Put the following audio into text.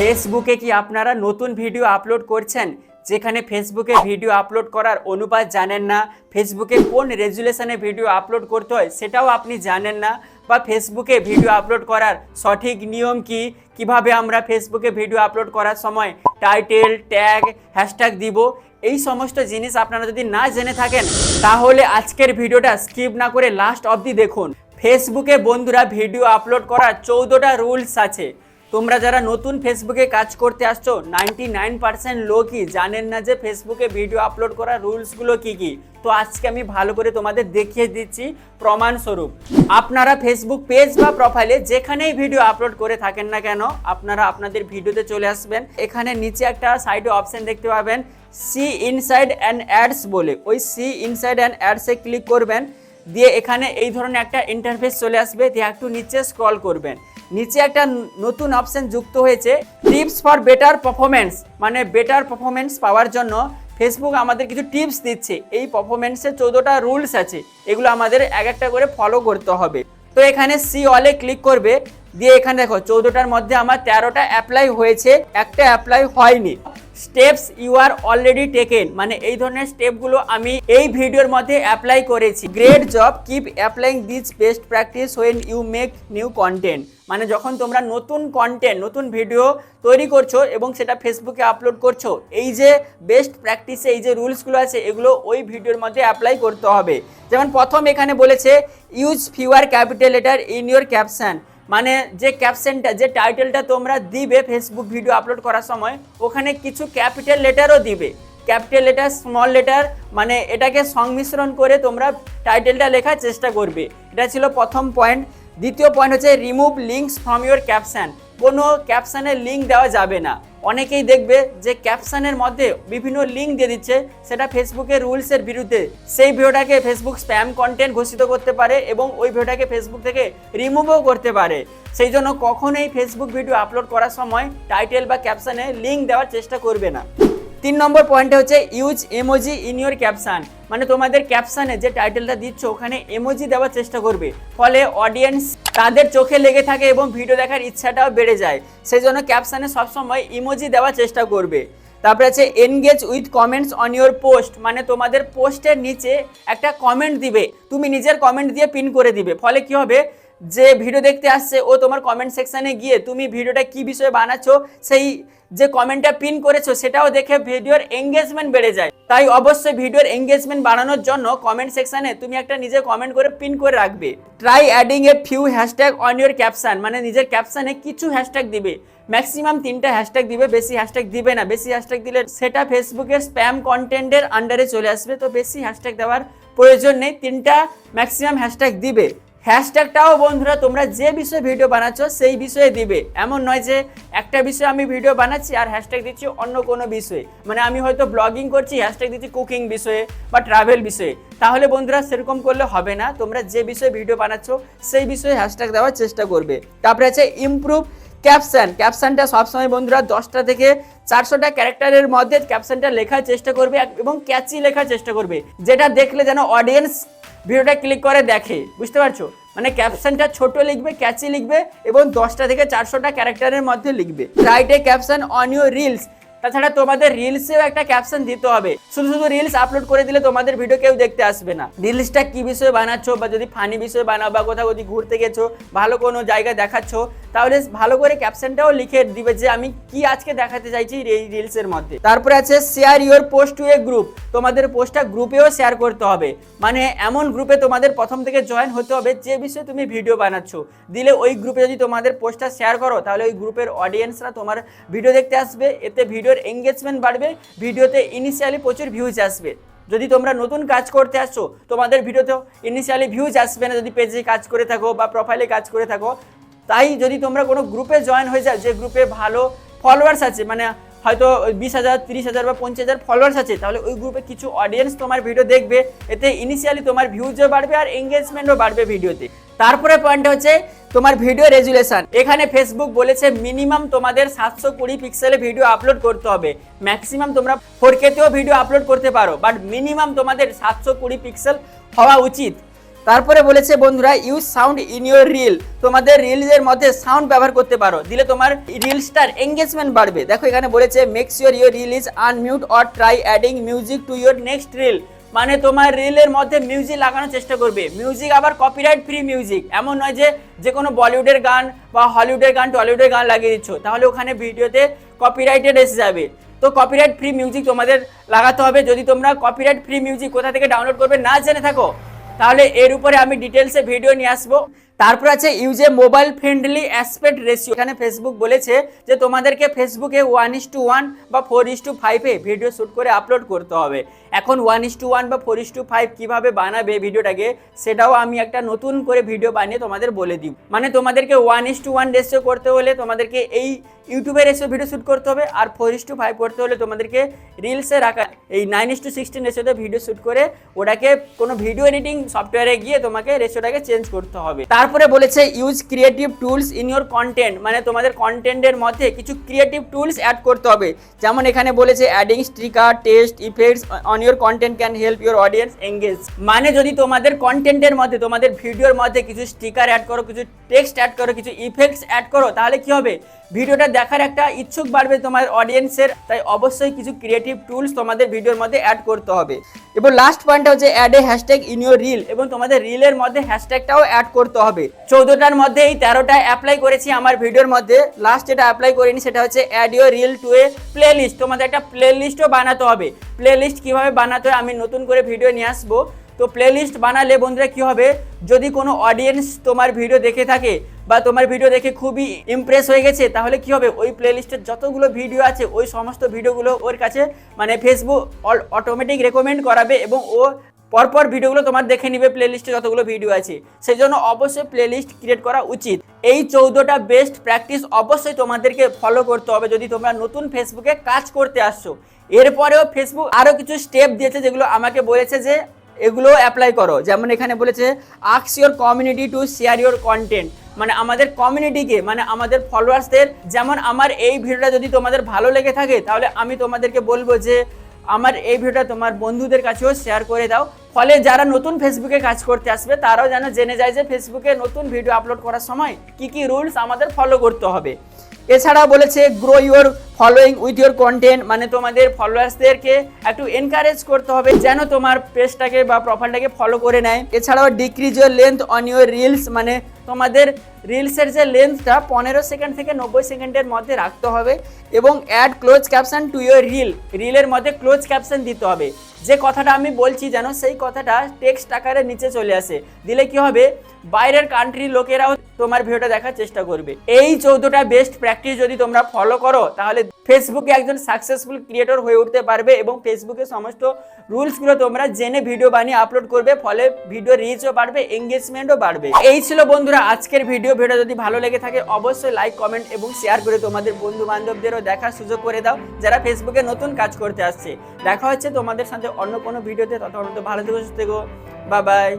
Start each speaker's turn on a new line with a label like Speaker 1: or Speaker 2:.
Speaker 1: ফেসবুকে কি আপনারা নতুন ভিডিও আপলোড করছেন? যেখানে ফেসবুকে ভিডিও আপলোড করার অনুপাত জানেন না, ফেসবুকে কোন রেজুলেশনে ভিডিও আপলোড করতে হয় সেটাও আপনি জানেন না, বা ফেসবুকে ভিডিও আপলোড করার সঠিক নিয়ম কি? কীভাবে আমরা ফেসবুকে ভিডিও আপলোড করার সময় টাইটেল, ট্যাগ, হ্যাশট্যাগ দিব? এই সমস্ত জিনিস আপনারা যদি না জেনে থাকেন, তাহলে আজকের ভিডিওটা স্কিপ না করে লাস্ট অবধি দেখুন। ফেসবুকে বন্ধুরা ভিডিও আপলোড করার চৌদ্দটা রুলস আছে। তোমরা যারা নতুন ফেসবুকে কাজ করতে আসছো নাইনটি নাইন পার্সেন্ট লোকই জানেন না যে ফেসবুকে ভিডিও আপলোড করার রুলসগুলো কি কি। তো আজকে আমি ভালো করে তোমাদের দেখিয়ে দিচ্ছি প্রমাণস্বরূপ আপনারা ফেসবুক পেজ বা প্রোফাইলে যেখানেই ভিডিও আপলোড করে থাকেন না কেন, আপনারা আপনাদের ভিডিওতে চলে আসবেন। এখানে নিচে একটা সাইডে অপশন দেখতে পাবেন সি ইনসাইড অ্যান্ড অ্যাডস বলে। ওই সি ইনসাইড অ্যান্ড অ্যাডসে ক্লিক করবেন, দিয়ে এখানে এই ধরনের একটা ইন্টারফেস চলে আসবে, দিয়ে একটু নিচে স্ক্রল করবেন। নিচে একটা নতুন অপশন যুক্ত হয়েছে। টিপস ফর বেটার পারফরমেন্স মানে বেটার পারফরমেন্স পাওয়ার জন্য ফেসবুক আমাদের কিছু টিপস দিচ্ছে। এই পারফরমেন্সের চৌদ্দটা রুলস আছে। এগুলো আমাদের এক একটা করে ফলো করতে হবে। তো এখানে সি অলে ক্লিক করবে। দিয়ে এখানে দেখো, চৌদ্দটার মধ্যে আমার তেরোটা অ্যাপ্লাই হয়েছে। একটা অ্যাপ্লাই হয়নি। Steps you are already taken মানে এই ধরনের স্টেপগুলো আমি এই ভিডিওর মধ্যে অ্যাপ্লাই করেছি। Great job keep applying this best practice when you make new content মানে যখন তোমরা নতুন কন্টেন্ট নতুন ভিডিও তৈরি করছ এবং সেটা ফেসবুকে আপলোড করছ, এই যে বেস্ট প্র্যাকটিসে এই যে রুলসগুলো আছে, এগুলো ওই ভিডিওর মধ্যে অ্যাপ্লাই করতে হবে। যেমন প্রথম এখানে বলেছে use fewer capital letter in your caption মানে যে ক্যাপশনটা যে টাইটেলটা তোমরা দিবে ফেসবুক ভিডিও আপলোড করার সময়, ওখানে কিছু ক্যাপিটাল লেটারও দিবে। ক্যাপিটাল লেটার স্মল লেটার মানে এটাকে সংমিশ্রণ করে তোমরা টাইটেলটা লেখার চেষ্টা করবে। এটা ছিল প্রথম পয়েন্ট দ্বিতীয় পয়েন্ট হচ্ছে remove links from your caption কোনো ক্যাপশানের লিঙ্ক দেওয়া যাবে না। অনেকেই দেখবে যে ক্যাপশানের মধ্যে বিভিন্ন লিঙ্ক দিয়ে দিচ্ছে, সেটা ফেসবুকের রুলসের বিরুদ্ধে। সেই ভিডিওটাকে ফেসবুক স্প্যাম কন্টেন্ট ঘোষিত করতে পারে এবং ওই ভিডিওটাকে ফেসবুক থেকে রিমুভও করতে পারে। সেই জন্য কখনোই ফেসবুক ভিডিও আপলোড করার সময় টাইটেল বা ক্যাপশানে লিঙ্ক দেওয়ার চেষ্টা করবে না। তিন নম্বর পয়েন্টে হচ্ছে use emoji in your caption মানে তোমাদের ক্যাপশানে যে টাইটেলটা দিচ্ছ, ওখানে এমোজি দেওয়ার চেষ্টা করবে। ফলে অডিয়েন্স তাদের চোখে লেগে থাকে এবং ভিডিও দেখার ইচ্ছাটাও বেড়ে যায়। সেই জন্য ক্যাপশানে সবসময় ইমোজি দেওয়ার চেষ্টা করবে। তারপরে আছে engage with comments on your post মানে তোমাদের পোস্টের নিচে একটা কমেন্ট দিবে। তুমি নিজের কমেন্ট দিয়ে পিন করে দিবে। ফলে কি হবে? যে ভিডিও দেখতে আসছে, ও তোমার কমেন্ট সেকশানে গিয়ে তুমি ভিডিওটা কি বিষয়ে বানাচ্ছো, সেই যে কমেন্টটা পিন করেছ, সেটাও দেখে ভিডিওর এঙ্গেজমেন্ট বেড়ে যায়। তাই অবশ্যই ভিডিওর এঙ্গেজমেন্ট বাড়ানোর জন্য কমেন্ট সেকশানে তুমি একটা নিজে কমেন্ট করে পিন করে রাখবে। Try adding a few hashtag on your caption মানে নিজের ক্যাপশানে কিছু হ্যাশট্যাগ দিবে। ম্যাক্সিমাম তিনটা হ্যাশট্যাগ দিবে, বেশি হ্যাশট্যাগ দিবে না। বেশি হ্যাশট্যাগ দিলে সেটা ফেসবুকের স্প্যাম কন্টেন্টের আন্ডারে চলে আসবে। তো বেশি হ্যাশট্যাগ দেওয়ার প্রয়োজন নেই, তিনটা ম্যাক্সিমাম হ্যাশট্যাগ দিবে। হ্যাশট্যাগটাও বন্ধুরা, তোমরা যে বিষয়ে ভিডিও বানাচ্ছ সেই বিষয়ে দিবে। এমন নয় যে একটা বিষয়ে আমি ভিডিও বানাচ্ছি আর হ্যাশট্যাগ দিচ্ছি অন্য কোনো বিষয়ে। মানে আমি হয়তো ব্লগিং করছি, হ্যাশট্যাগ দিচ্ছি কুকিং বিষয়ে বা ট্রাভেল বিষয়ে। তাহলে বন্ধুরা সেরকম করলে হবে না। তোমরা যে বিষয়ে ভিডিও বানাচ্ছ সেই বিষয়ে হ্যাশট্যাগ দেওয়ার চেষ্টা করবে। তারপরে আছে ইমপ্রুভ ক্যাপশন, ক্যাপশনটা সবসময় বন্ধুরা দশটা থেকে চারশোটা ক্যারেক্টারের মধ্যে ক্যাপশনটা লেখার চেষ্টা করবে এবং ক্যাচি লেখার চেষ্টা করবে, যেটা দেখলে যেন অডিয়েন্স ভিডিওটা ক্লিক করে দেখে, বুঝতে পারছ? মানে ক্যাপশনটা ছোট লিখবে, ক্যাচি লিখবে এবং দশটা থেকে চারশোটা ক্যারেক্টারের মধ্যে লিখবে। Write caption on your reels তাছাড়া তোমাদের রিলসেও একটা ক্যাপশন দিতে হবে। শুধু শুধু রিলস আপলোড করে দিলে তোমাদের ভিডিও কেউ দেখতে আসবে না। রিলসটা কি বিষয়ে বানাচ্ছো বা যদি ফানি বিষয়ে বানাও বা কোথাও যদি ঘুরতে গেছো, ভালো কোনো জায়গা দেখাচ্ছ তাহলে ভালো করে ক্যাপশনটাও লিখে দিবে যে আমি কি আজকে দেখাতে চাইছি এই রিলসের মধ্যে। তারপরে আছে share your post to a group তোমাদের পোস্টটা গ্রুপেও শেয়ার করতে হবে। মানে এমন গ্রুপে তোমাদের প্রথম থেকে জয়েন হতে হবে যে বিষয়ে তুমি ভিডিও বানাচ্ছ। দিলে ওই গ্রুপে যদি তোমাদের পোস্টটা শেয়ার করো, তাহলে ওই গ্রুপের অডিয়েন্সরা তোমার ভিডিও দেখতে আসবে। এতে ভিডিওর এঙ্গেজমেন্ট বাড়বে। ভিডিওতে ইনিশিয়ালি প্রচুর ভিউজ আসবে। যদি তোমরা নতুন কাজ করতে আসছো, তোমাদের ভিডিওতেও ইনিশিয়ালি ভিউজ আসবে না। যদি পেজে কাজ করে থাকো বা প্রোফাইলে কাজ করে থাকো তাই যদি তোমরা কোনো গ্রুপে জয়েন হয়ে যাও, যে গ্রুপে ভালো ফলোয়ার্স আছে মানে হয়তো বিশ হাজার, তিরিশ হাজার বা পঞ্চাশ হাজার ফলোয়ার্স আছে, তাহলে ওই গ্রুপে কিছু অডিয়েন্স তোমার ভিডিও দেখবে। এতে ইনিশিয়ালি তোমার ভিউজও বাড়বে আর এঙ্গেজমেন্টও বাড়বে ভিডিওতে তারপরে পয়েন্ট হচ্ছে তোমার ভিডিও রেজুলেশন এখানে ফেসবুক বলেছে মিনিমাম তোমাদের সাতশো কুড়ি পিক্সেলে ভিডিও আপলোড করতে হবে। ম্যাক্সিমাম তোমরা ফোর কেতেও ভিডিও আপলোড করতে পারো বাট মিনিমাম তোমাদের সাতশো কুড়ি পিক্সেল হওয়া উচিত। তারপরে বলেছে, বন্ধুরা use sound in your reel তোমাদের রিলসের মধ্যে সাউন্ড ব্যবহার করতে পারো। দিলে তোমার রিলসটার এঙ্গেজমেন্ট বাড়বে। দেখো, এখানে বলেছে makes your your reel is unmute or try adding music to your next reel মানে তোমার রিলের মধ্যে মিউজিক লাগানোর চেষ্টা করবে। মিউজিক আবার কপিরাইট ফ্রি মিউজিক এমন নয় যে যে কোনো বলিউডের গান বা হলিউডের গান, টলিউডের গান লাগিয়ে দিচ্ছ। তাহলে ওখানে ভিডিওতে কপিরাইটেড এসে যাবে। তো কপিরাইট ফ্রি মিউজিক তোমাদের লাগাতে হবে। যদি তোমরা কপিরাইট ফ্রি মিউজিক কোথা থেকে ডাউনলোড করবে না জেনে থাকো তাহলে এর উপরে আমি ডিটেলসে ভিডিও নিয়ে আসব। তারপর আছে ইউজে মোবাইল ফ্রেন্ডলি অ্যাসপেক্ট রেশিও এখানে ফেসবুক বলেছে যে তোমাদেরকে ফেসবুকে ওয়ান ইস টু ওয়ান বা ফোর ইস টু ফাইভে ভিডিও শ্যুট করে আপলোড করতে হবে। এখন ওয়ান ইস টু ওয়ান বা ফোর ইস টু ফাইভ কীভাবে বানাবে ভিডিওটাকে সেটাও আমি একটা নতুন করে ভিডিও বানিয়ে তোমাদের বলে দিই। মানে তোমাদেরকে one is to one ratio করতে হলে তোমাদেরকে এই ইউটিউবে রেশিও ভিডিও শ্যুট করতে হবে আর ফোর ইস টু ফাইভ করতে হলে তোমাদেরকে রিলসে রাখা। এই নাইন ইস টু সিক্সটিন রেশিওতে ভিডিও শ্যুট করে ওটাকে কোনো ভিডিও এডিটিং সফটওয়্যারে গিয়ে তোমাকে রেশিওটাকে চেঞ্জ করতে হবে। তারপরে বলেছে use creative tools in your content মানে তোমাদের কন্টেন্টের মধ্যে কিছু ক্রিয়েটিভ টুলস অ্যাড করতে হবে। যেমন এখানে বলেছে adding sticker text effects on your content can help your audience engage মানে যদি তোমাদের কন্টেন্টের মধ্যে, তোমাদের ভিডিওর মধ্যে কিছু স্টিকার অ্যাড করো, কিছু টেক্সট অ্যাড করো, কিছু ইফেক্টস অ্যাড করো, তাহলে কি হবে? ভিডিওটা দেখার একটা ইচ্ছুক বাড়বে তোমার অডিয়েন্সের তাই অবশ্যই কিছু ক্রিয়েটিভ টুলস তোমাদের ভিডিওর মধ্যে অ্যাড করতে হবে। এবং লাস্ট পয়েন্টটা হচ্ছে add a hashtag in your reel এবং তোমাদের রিলের মধ্যে হ্যাশট্যাগটাও অ্যাড করতে হবে। চৌদ্দটার মধ্যে এই তেরোটা অ্যাপ্লাই করেছি আমার ভিডিওর মধ্যে। লাস্ট যেটা অ্যাপ্লাই করিনি সেটা হচ্ছে add your reel to a playlist তোমাদের একটা প্লে লিস্টও বানাতে হবে। প্লে লিস্ট কীভাবে বানাতে হয় আমি নতুন করে ভিডিও নিয়ে আসব। তো প্লেলিস্ট বানালে বন্ধুরা কি হবে? যদি কোনো অডিয়েন্স তোমার ভিডিও দেখে থাকে বা তোমার ভিডিও দেখে খুবই ইমপ্রেস হয়ে গেছে, তাহলে কি হবে? ওই প্লেলিস্টের যতগুলো ভিডিও আছে, ওই সমস্ত ভিডিওগুলো ওর কাছে মানে ফেসবুক অটোমেটিক রেকমেন্ড করাবে এবং ও পরপর ভিডিওগুলো তোমার দেখে নিবে প্লেলিস্টে যতগুলো ভিডিও আছে। সেই জন্য অবশ্যই প্লেলিস্ট ক্রিয়েট করা উচিত। এই চৌদ্দটা বেস্ট প্র্যাকটিস অবশ্যই তোমাদেরকে ফলো করতে হবে যদি তোমরা নতুন ফেসবুকে কাজ করতে আসছো। এরপরেও ফেসবুক আরও কিছু স্টেপ দিয়েছে যেগুলো আমাকে বলেছে যে এগুলো অ্যাপ্লাই করো। যেমন এখানে বলেছে asks your community to share your content মানে আমাদের কমিউনিটিকে মানে আমাদের ফলোয়ার্সদের যেমন আমার এই ভিডিওটা যদি তোমাদের ভালো লেগে থাকে, তাহলে আমি তোমাদেরকে বলব যে, আমার এই ভিডিওটা তোমার বন্ধুদের কাছেও শেয়ার করে দাও। ফলে যারা নতুন ফেসবুকে কাজ করতে আসবে, তারাও যেন জেনে যায় যে ফেসবুকে নতুন ভিডিও আপলোড করার সময় কি কি রুলস আমাদের ফলো করতে হবে। এছাড়াও বলেছে grow your following with your content মানে তোমাদের ফলোয়ার্সদেরকে একটু এনকারেজ করতে হবে যেন তোমার পেজটাকে বা প্রোফাইলটাকে ফলো করে নেয়। এছাড়াও decrease your length on your reels মানে তোমাদের রিলসের যে লেন্থটা পনেরো সেকেন্ড থেকে নব্বই সেকেন্ডের মধ্যে রাখতে হবে এবং add close caption to your reel রিলের মধ্যে ক্লোজ ক্যাপশন দিতে হবে। যে কথাটা আমি বলছি যেন সেই কথাটা টেক্সট আকারে নিচে চলে আসে। দিলে কি হবে? বাইরের কান্ট্রির লোকেরাও তোমার ভিডিওটা দেখার চেষ্টা করবে। এই চৌদ্দটা বেস্ট প্র্যাকটিস যদি তোমরা ফলো করো, তাহলে ফেসবুকে একজন সাকসেসফুল ক্রিয়েটর হয়ে উঠতে পারবে এবং ফেসবুকে সমস্ত রুলসগুলো তোমরা জেনে ভিডিও বানিয়ে আপলোড করবে, ফলে ভিডিও রিচও বাড়বে এঙ্গেজমেন্টও বাড়বে। এই ছিল বন্ধুরা আজকের ভিডিও ভিডিও যদি ভালো লেগে থাকে, অবশ্যই লাইক কমেন্ট এবং শেয়ার করে তোমাদের বন্ধু বান্ধবদেরও দেখার সুযোগ করে দাও, যারা ফেসবুকে নতুন কাজ করতে আসছে। দেখা হচ্ছে তোমাদের সাথে অন্য কোনো ভিডিওতে ততক্ষণ ভালো থেকো সুস্থ থেকো বা বাই